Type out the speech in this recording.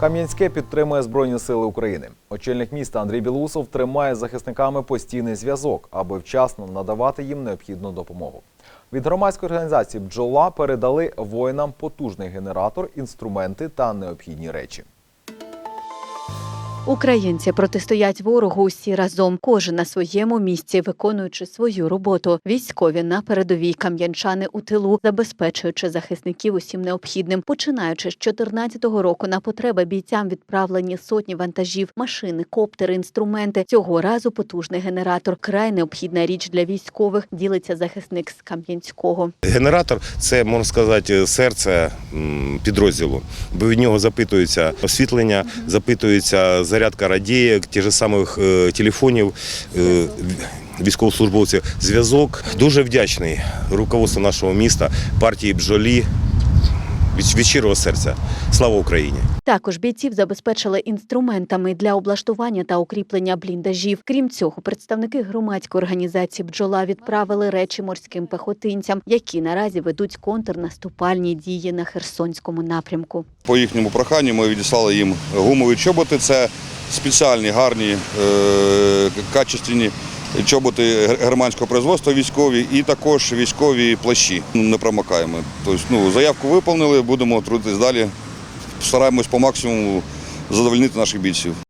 Кам'янське підтримує Збройні Сили України. Очільник міста Андрій Білусов тримає з захисниками постійний зв'язок, аби вчасно надавати їм необхідну допомогу. Від громадської організації Бджола передали воїнам потужний генератор, інструменти та необхідні речі. Українці протистоять ворогу усі разом, кожен на своєму місці, виконуючи свою роботу. Військові на передовій кам'янчани у тилу, забезпечуючи захисників усім необхідним. Починаючи з 14-го року на потреби бійцям відправлені сотні вантажів, машини, коптери, інструменти. Цього разу потужний генератор. Край необхідна річ для військових. Ділиться захисник з Кам'янського. Генератор це можна сказати серце підрозділу, бо від нього запитується освітлення, запитується зарядка радієк, ті ж самих е, телефонів. е, Військовослужбовців зв'язок дуже вдячний руководству нашого міста, партії бджолі від, від щирого серця. Слава Україні! Також бійців забезпечили інструментами для облаштування та укріплення бліндажів. Крім цього, представники громадської організації Бджола відправили речі морським пехотинцям, які наразі ведуть контрнаступальні дії на Херсонському напрямку. По їхньому проханню ми відіслали їм гумові чоботи. Це спеціальні, гарні, е, качественні чоботи германського производства військові і також військові плащі. Ну, Не промокаємо. Тобто, ну, заявку виповнили, будемо трудитись далі. Стараємось по максимуму задовольнити наших бійців.